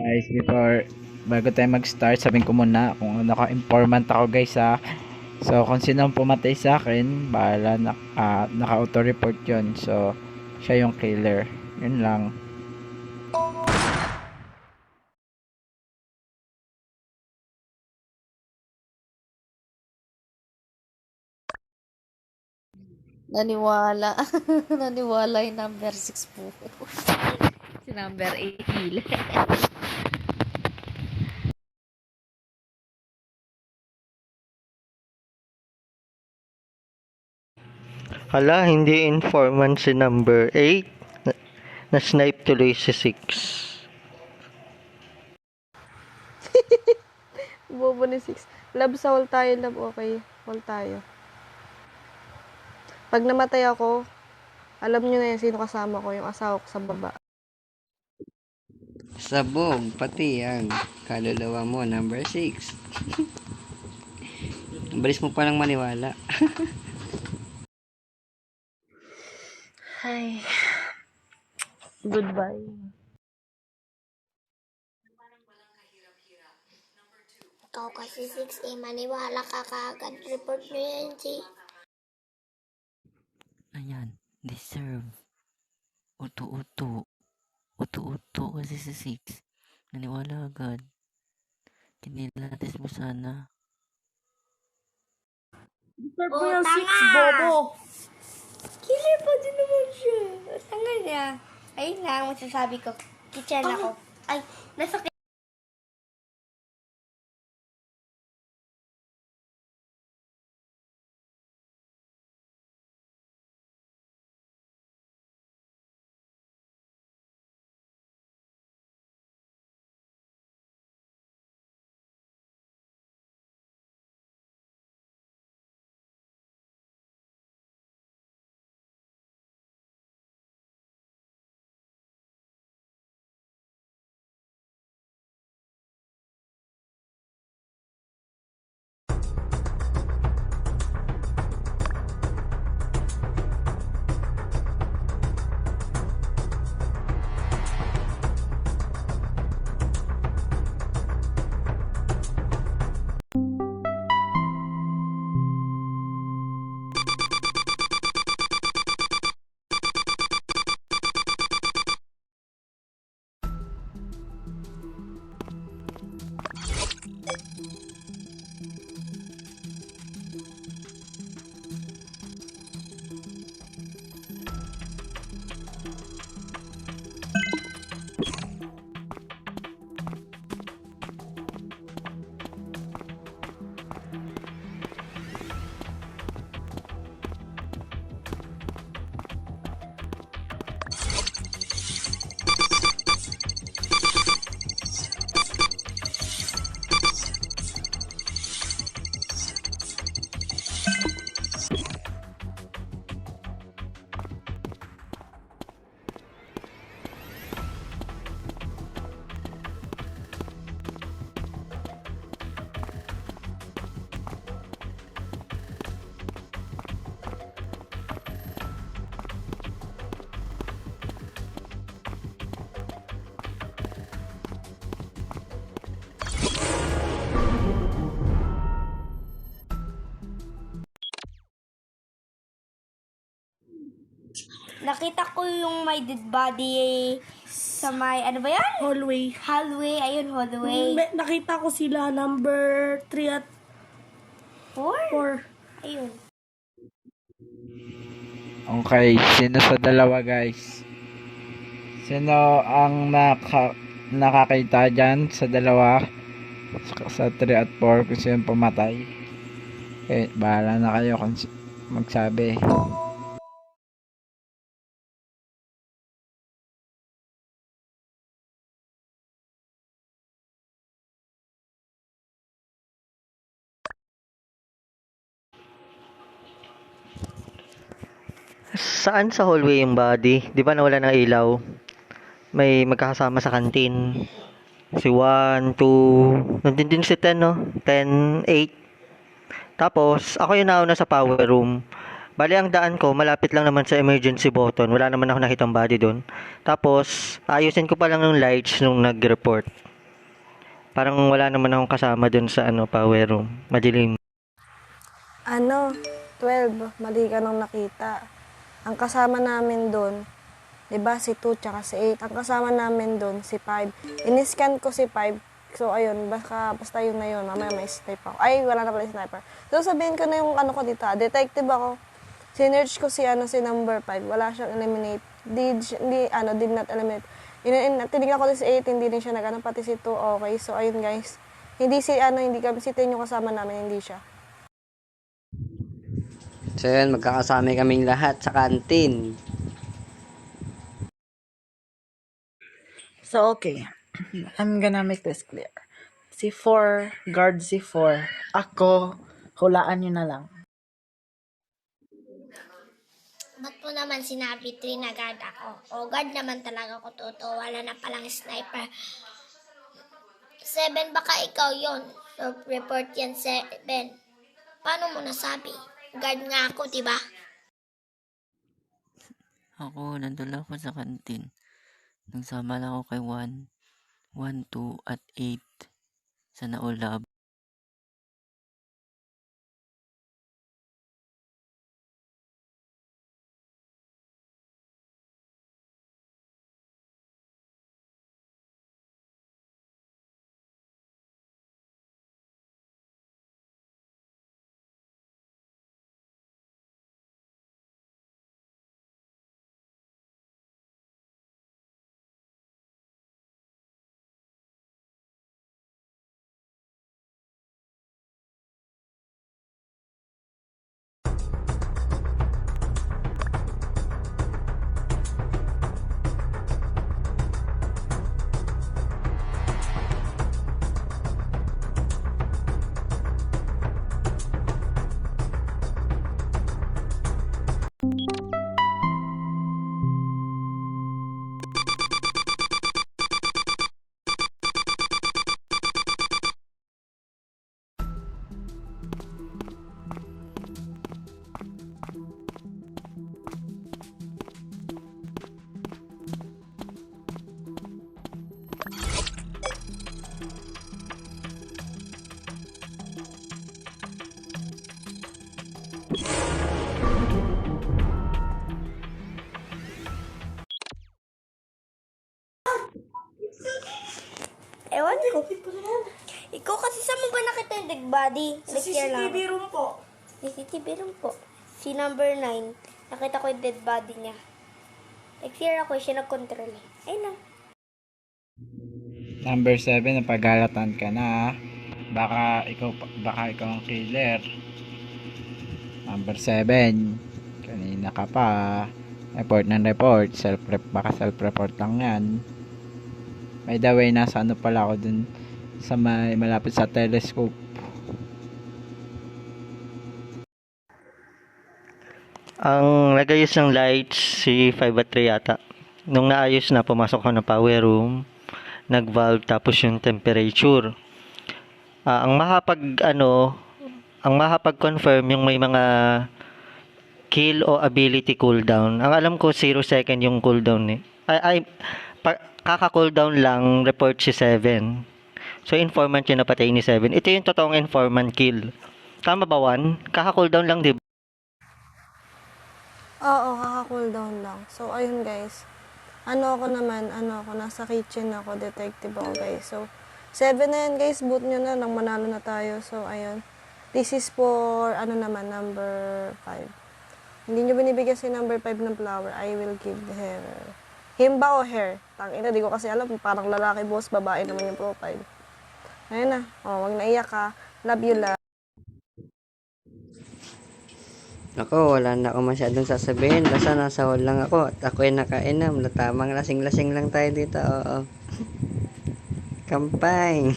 guys, before bago tayo mag-start, sabihin ko muna kung naka-informant ako guys ha. So, kung sino ang pumatay sa akin, bahala na, ah, naka-auto-report yun. So, siya yung killer. Yun lang. Naniwala. Naniwala yung number 6 po. si number 8 hila. Hala, hindi informant si number 8. Na, na-snipe tuloy si 6. Bobo ni Six. Love sa all tayo, love okay. All tayo. Pag namatay ako, alam nyo na yan sino kasama ko, yung asawa ko sa baba. Sabog, pati ang kaluluwa mo, number 6. Balis mo palang maniwala. Hi. Goodbye. Ikaw kasi 6A, maniwala ka kaagad. Report nyo yan, G. Ayan, deserve. Uto-uto. Uto-uto kasi si Six. Naniwala agad. Kinilatis mo sana. Oh, yan, Six, bobo. Killer pa din naman siya. Niya. Ayun lang, masasabi ko. Kitchen ako. Ay, nasa Nakita ko yung may dead body sa may, ano ba yan? hallway. Hallway, ayun, hallway. Me- nakita ko sila number 3 at Four? 4. Ayun. Okay, sino sa dalawa guys? Sino ang naka, nakakita dyan sa dalawa? Sa 3 at 4 kung sino pumatay? Eh, bahala na kayo kung magsabi. Saan sa hallway yung body? Di ba nawala ng ilaw? May magkakasama sa kantin. Si 1, 2, nandun din si 10, no? 10, 8. Tapos, ako yung nauna sa power room. Bali, ang daan ko, malapit lang naman sa emergency button. Wala naman ako nakitang body doon. Tapos, ayusin ko pa lang yung lights nung nag-report. Parang wala naman akong kasama dun sa ano, power room. Madilim. Ano, 12, mali ka nang nakita. Ang kasama namin doon, 'di ba si 2 tsaka si 8. Ang kasama namin doon si 5. Iniscan ko si 5. So ayun, baka basta yun na yun. Mamaya may snipe ako. Ay, wala na pala yung sniper. So sabihin ko na yung ano ko dito. ah, Detective ako. Sinerge ko si ano si number 5. Wala siyang eliminate. Did, hindi, ano, did not eliminate. In, in, tinignan ko si 8, hindi din siya nagano pati si 2. Okay, so ayun guys. Hindi si ano, hindi kami si 10 yung kasama namin, hindi siya. So yun, magkakasama kaming lahat sa kantin. So, okay. I'm gonna make this clear. C4, guard C4. Ako, hulaan nyo na lang. Ba't mo naman sinabi 3 na guard ako? O guard naman talaga ako totoo. Wala na palang sniper. 7 baka ikaw yon So report yan 7. Paano mo nasabi? Guard nga ako, di ba? Ako, nandun lang ako sa kantin. Nagsama lang ako kay 1, 1, 2, at 8 sa naulab. Ewan ko. Ikaw kasi sa mo ba nakita yung dead body? Sa. CCTV room po. CCTV room po. Si number 9, nakita ko yung dead body niya. Next year ako, siya nag-control. eh. Ayun lang. Number 7, napagalatan ka na. ah. Baka ikaw, baka ikaw ang killer. Number 7, kanina ka pa. Report ng report. Self -rep, baka self-report lang yan. By the way, nasa ano pala ako dun sa may malapit sa telescope. Ang nagayos ng lights, si 5 at 3 yata. Nung naayos na, pumasok ako ng power room, nag-valve tapos yung temperature. Ah, ang makapag ano, ang makapag-confirm yung may mga kill o ability cooldown. Ang alam ko 0 second yung cooldown eh. Ay, ay pa, kaka-cooldown lang report si 7. So informant yung napatay ni 7. Ito yung totoong informant kill. Tama ba, Juan? Kaka-cooldown lang, di ba? Oo, kaka-cool down lang. So, ayun guys. Ano ako naman, ano ako, nasa kitchen ako, detective ako guys. So, 7 na yan guys, boot nyo na lang, manalo na tayo. So, ayun. This is for, ano naman, number 5. Hindi nyo binibigyan si number 5 ng flower, I will give her. Him ba o her? Tangina, di ko kasi alam, parang lalaki boss, babae naman yung profile. Ayun na, oh, wag naiyak ka. Love you, love. Ako, wala na ako masyadong sasabihin. Basta nasa hall lang ako at ako ay nakainom. Tamang lasing-lasing lang tayo dito. Oo. Kampay.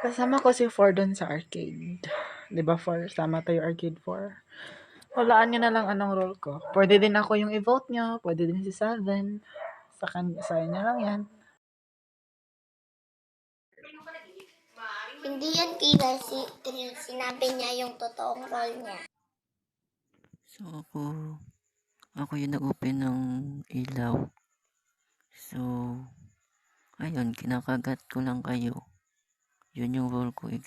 Kasama ko si 4 dun sa arcade. Di ba 4? Sama tayo arcade 4. Hulaan nyo na lang anong role ko. Pwede din ako yung i-vote nyo. Pwede din si 7. Sa, kan sa inyo lang yan. Hindi yan kila si sinabi niya yung totoong role niya. So, ako, ako yung nag-open ng ilaw. So, Ayun, kinakagat ko lang kayo. Yun yung role ko, yung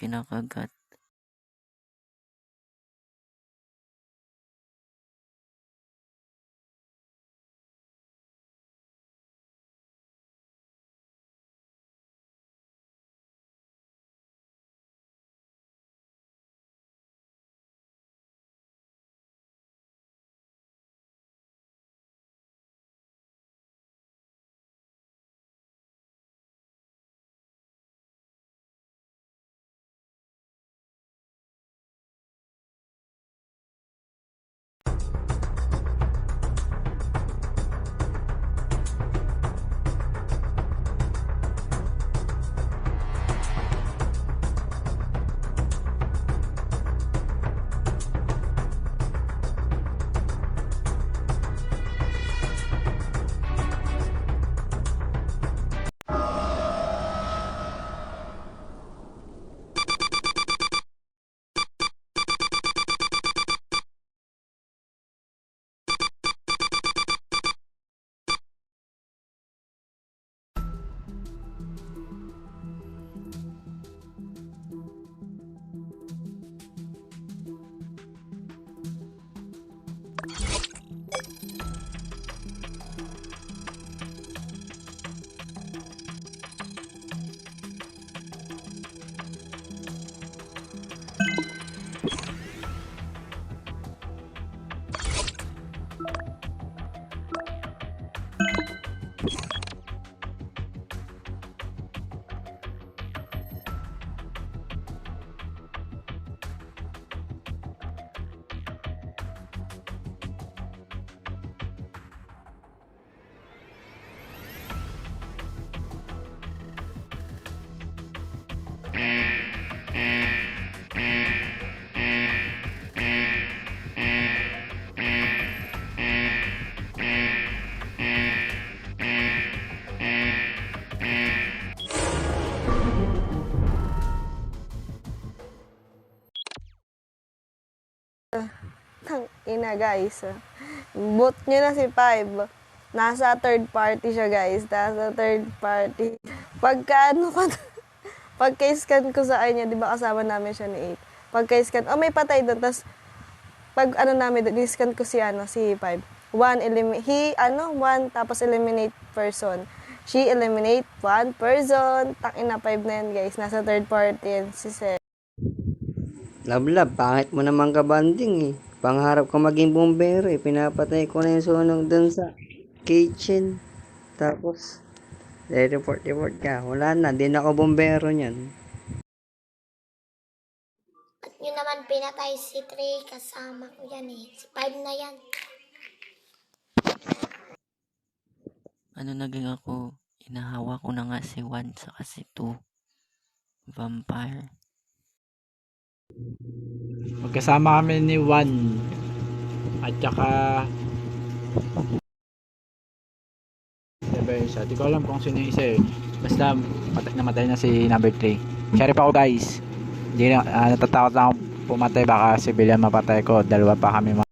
Ina guys. Bot nyo na si Five. Nasa third party siya guys. Nasa third party. Pagka ano ko, pagka-scan ko sa kanya, di ba kasama namin siya ni 8. Pagka-scan, oh may patay doon. Tapos, pag ano namin scan ko si ano, si Five. One, eliminate, he, ano, one, tapos eliminate person. She eliminate one person. Tangina 5 na yan guys. Nasa third party yan si Seth. Love love, pangit mo naman ka banding eh. Pangarap ko maging bombero eh. Pinapatay ko na yung sunog dun sa kitchen. Tapos, report-report ka. Wala na, di na ako bombero niyan. At yun naman pinatay si Trey, kasama ko yan eh. Si Five na yan. Ano naging ako? Inahawa ko na nga si 1 saka si 2. Vampire. Magkasama kami ni Juan. At saka... Yung isa? Di ko alam kung sino yung isa eh. Basta patay, namatay na si number 3. Sheriff ako guys. Hindi na, ah, natatakot ako pumatay. Baka si Billiam mapatay ko. Dalawa pa kami